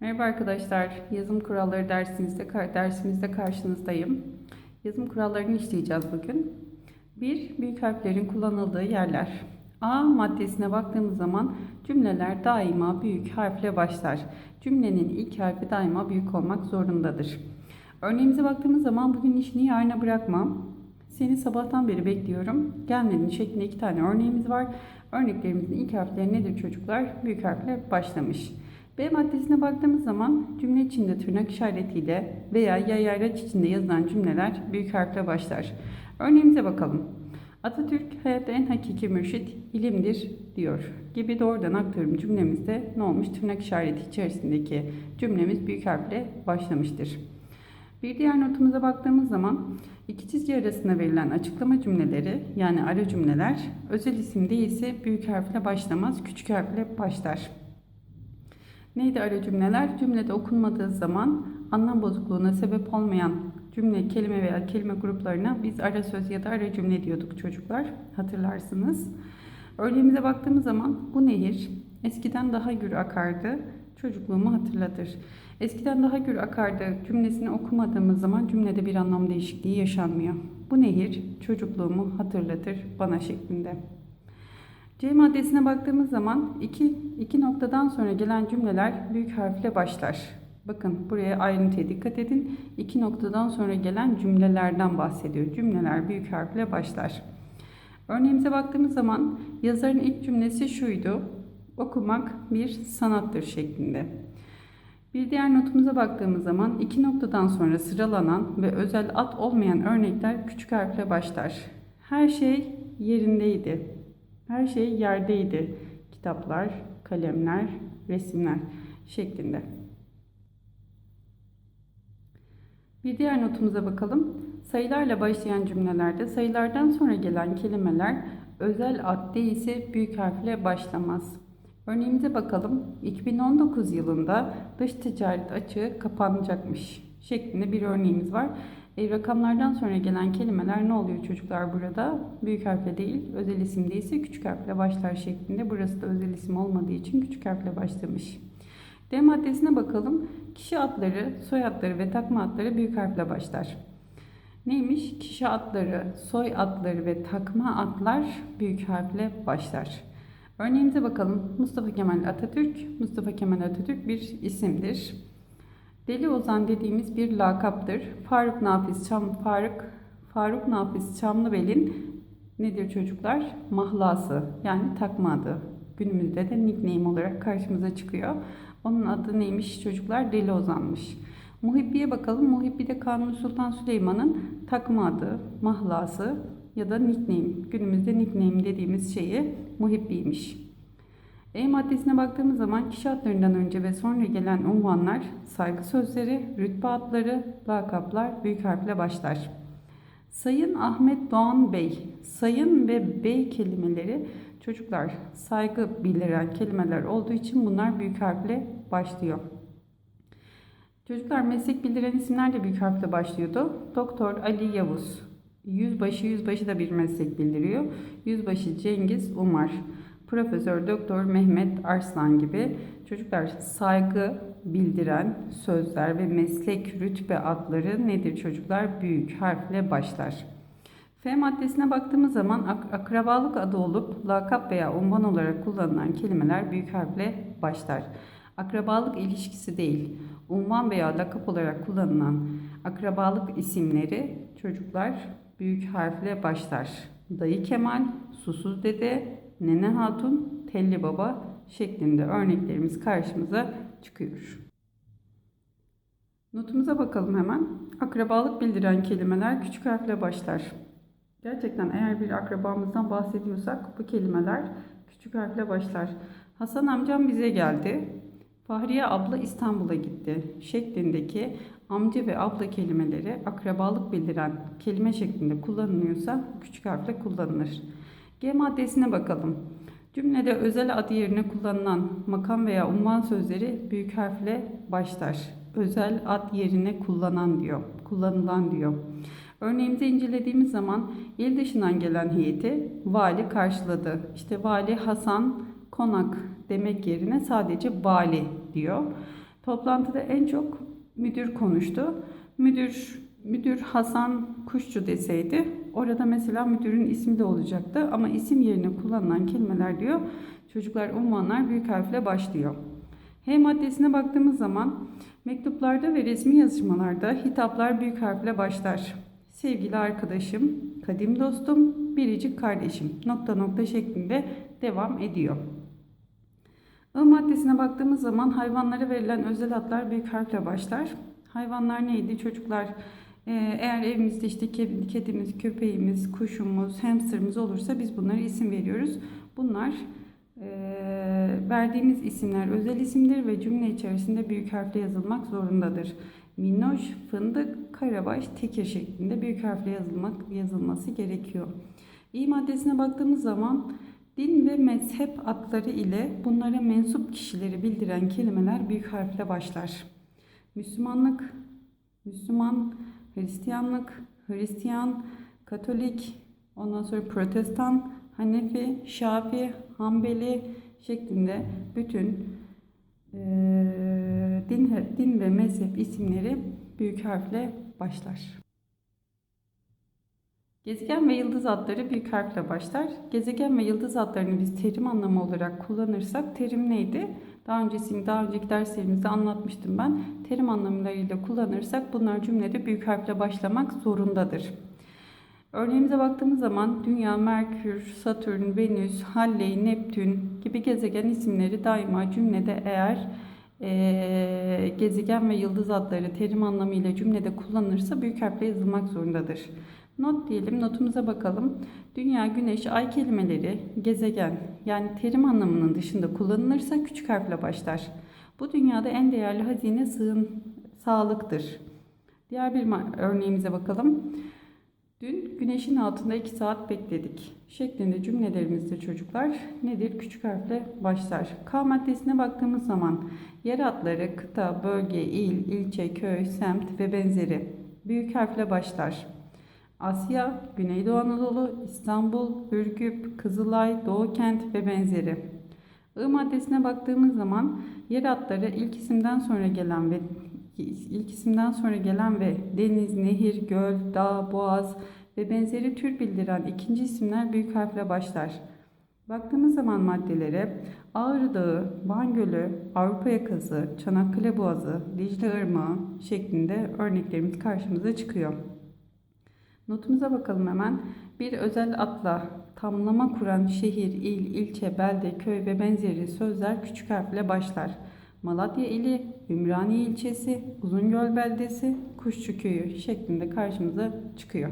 Merhaba arkadaşlar. Yazım kuralları dersimizde dersimizde karşınızdayım. Yazım kurallarını işleyeceğiz bugün. 1. Büyük harflerin kullanıldığı yerler. A maddesine baktığımız zaman cümleler daima büyük harfle başlar. Cümlenin ilk harfi daima büyük olmak zorundadır. Örneğimize baktığımız zaman bugün işini yarına bırakmam. Seni sabahtan beri bekliyorum. Gelmedin şeklinde iki tane örneğimiz var. Örneklerimizin ilk harfleri nedir çocuklar? Büyük harfle başlamış. B maddesine baktığımız zaman cümle içinde tırnak işaretiyle veya yayayraç içinde yazılan cümleler büyük harfle başlar. Örneğimize bakalım. Atatürk hayatta en hakiki mürşit ilimdir diyor gibi doğrudan aktarım cümlemizde ne olmuş? Tırnak işareti içerisindeki cümlemiz büyük harfle başlamıştır. Bir diğer notumuza baktığımız zaman iki çizgi arasında verilen açıklama cümleleri yani ara cümleler özel isim değilse büyük harfle başlamaz, küçük harfle başlar. Neydi ara cümleler? Cümlede okunmadığı zaman anlam bozukluğuna sebep olmayan cümle, kelime veya kelime gruplarına biz ara söz ya da ara cümle diyorduk çocuklar. Hatırlarsınız. Örneğimize baktığımız zaman bu nehir eskiden daha gür akardı. Çocukluğumu hatırlatır. Eskiden daha gür akardı cümlesini okumadığımız zaman cümlede bir anlam değişikliği yaşanmıyor. Bu nehir çocukluğumu hatırlatır bana şeklinde. C maddesine baktığımız zaman iki, iki noktadan sonra gelen cümleler büyük harfle başlar. Bakın buraya ayrıntıya dikkat edin. İki noktadan sonra gelen cümlelerden bahsediyor. Cümleler büyük harfle başlar. Örneğimize baktığımız zaman yazarın ilk cümlesi şuydu. Okumak bir sanattır şeklinde. Bir diğer notumuza baktığımız zaman iki noktadan sonra sıralanan ve özel ad olmayan örnekler küçük harfle başlar. Her şey yerindeydi. Her şey yerdeydi. Kitaplar, kalemler, resimler şeklinde. Bir diğer notumuza bakalım. Sayılarla başlayan cümlelerde sayılardan sonra gelen kelimeler özel ad değilse büyük harfle başlamaz. Örneğimize bakalım. 2019 yılında dış ticaret açığı kapanacakmış şeklinde bir örneğimiz var. E, rakamlardan sonra gelen kelimeler ne oluyor çocuklar burada? Büyük harfle değil, özel isim değilse küçük harfle başlar şeklinde. Burası da özel isim olmadığı için küçük harfle başlamış. D maddesine bakalım. Kişi adları, soy adları ve takma adları büyük harfle başlar. Neymiş? Kişi adları, soy adları ve takma adlar büyük harfle başlar. Örneğimize bakalım. Mustafa Kemal Atatürk. Mustafa Kemal Atatürk bir isimdir. Deli Ozan dediğimiz bir lakaptır. Faruk Nafiz Çam Faruk Faruk Nafiz Çamlıbel'in nedir çocuklar? Mahlası yani takma adı. Günümüzde de nickname olarak karşımıza çıkıyor. Onun adı neymiş çocuklar? Deli Ozan'mış. Muhibbi'ye bakalım. Muhibbi de Kanuni Sultan Süleyman'ın takma adı, mahlası ya da nickname. Günümüzde nickname dediğimiz şeyi Muhibbi'ymiş. E maddesine baktığımız zaman kişi adlarından önce ve sonra gelen unvanlar, saygı sözleri, rütbe adları, lakaplar büyük harfle başlar. Sayın Ahmet Doğan Bey, sayın ve bey kelimeleri çocuklar saygı bildiren kelimeler olduğu için bunlar büyük harfle başlıyor. Çocuklar meslek bildiren isimler de büyük harfle başlıyordu. Doktor Ali Yavuz, Yüzbaşı Yüzbaşı da bir meslek bildiriyor. Yüzbaşı Cengiz Umar. Profesör Doktor Mehmet Arslan gibi çocuklar saygı bildiren sözler ve meslek rütbe adları nedir çocuklar? Büyük harfle başlar. F maddesine baktığımız zaman ak- akrabalık adı olup lakap veya unvan olarak kullanılan kelimeler büyük harfle başlar. Akrabalık ilişkisi değil, unvan veya lakap olarak kullanılan akrabalık isimleri çocuklar büyük harfle başlar. Dayı Kemal, Susuz Dede, Nene Hatun, Telli Baba şeklinde örneklerimiz karşımıza çıkıyor. Notumuza bakalım hemen. Akrabalık bildiren kelimeler küçük harfle başlar. Gerçekten eğer bir akrabamızdan bahsediyorsak bu kelimeler küçük harfle başlar. Hasan amcam bize geldi. Fahriye abla İstanbul'a gitti şeklindeki amca ve abla kelimeleri akrabalık bildiren kelime şeklinde kullanılıyorsa küçük harfle kullanılır. G maddesine bakalım. Cümlede özel adı yerine kullanılan makam veya unvan sözleri büyük harfle başlar. Özel ad yerine kullanan diyor, kullanılan diyor. Örneğimizi incelediğimiz zaman il dışından gelen heyeti vali karşıladı. İşte vali Hasan Konak demek yerine sadece vali diyor. Toplantıda en çok müdür konuştu. Müdür müdür Hasan Kuşçu deseydi orada mesela müdürün ismi de olacaktı ama isim yerine kullanılan kelimeler diyor çocuklar unvanlar büyük harfle başlıyor. H maddesine baktığımız zaman mektuplarda ve resmi yazışmalarda hitaplar büyük harfle başlar. Sevgili arkadaşım, kadim dostum, biricik kardeşim nokta nokta şeklinde devam ediyor. I maddesine baktığımız zaman hayvanlara verilen özel adlar büyük harfle başlar. Hayvanlar neydi çocuklar? Ee, eğer evimizde işte ke- kedimiz, köpeğimiz, kuşumuz, hamsterımız olursa biz bunlara isim veriyoruz. Bunlar eee, verdiğimiz isimler özel isimdir ve cümle içerisinde büyük harfle yazılmak zorundadır. Minnoş, fındık, karabaş, tekir şeklinde büyük harfle yazılmak yazılması gerekiyor. İ maddesine baktığımız zaman din ve mezhep adları ile bunlara mensup kişileri bildiren kelimeler büyük harfle başlar. Müslümanlık, Müslüman, Hristiyanlık, Hristiyan, Katolik, ondan sonra Protestan, Hanefi, Şafi, Hanbeli şeklinde bütün eee, din, din ve mezhep isimleri büyük harfle başlar. Gezegen ve yıldız adları büyük harfle başlar. Gezegen ve yıldız adlarını biz terim anlamı olarak kullanırsak terim neydi? Daha öncesini daha önceki derslerimizde anlatmıştım ben. Terim anlamlarıyla kullanırsak bunlar cümlede büyük harfle başlamak zorundadır. Örneğimize baktığımız zaman Dünya, Merkür, Satürn, Venüs, Halley, Neptün gibi gezegen isimleri daima cümlede eğer eee, gezegen ve yıldız adları terim anlamıyla cümlede kullanılırsa büyük harfle yazılmak zorundadır. Not diyelim, notumuza bakalım. Dünya, Güneş, Ay kelimeleri gezegen yani terim anlamının dışında kullanılırsa küçük harfle başlar. Bu dünyada en değerli hazine sığın sağlıktır. Diğer bir örneğimize bakalım. Dün güneşin altında 2 saat bekledik. Şeklinde cümlelerimizde çocuklar nedir? Küçük harfle başlar. K maddesine baktığımız zaman yer adları, kıta, bölge, il, ilçe, köy, semt ve benzeri büyük harfle başlar. Asya, Güneydoğu Anadolu, İstanbul, Ürgüp, Kızılay, Doğu Kent ve benzeri. I maddesine baktığımız zaman yer adları ilk isimden sonra gelen ve ilk isimden sonra gelen ve deniz, nehir, göl, dağ, boğaz ve benzeri tür bildiren ikinci isimler büyük harfle başlar. Baktığımız zaman maddelere Ağrı Dağı, Van Gölü, Avrupa Yakası, Çanakkale Boğazı, Dicle Irmağı şeklinde örneklerimiz karşımıza çıkıyor. Notumuza bakalım hemen. Bir özel adla tamlama kuran şehir, il, ilçe, belde, köy ve benzeri sözler küçük harfle başlar. Malatya ili, Ümraniye ilçesi, Uzungöl beldesi, Kuşçu köyü şeklinde karşımıza çıkıyor.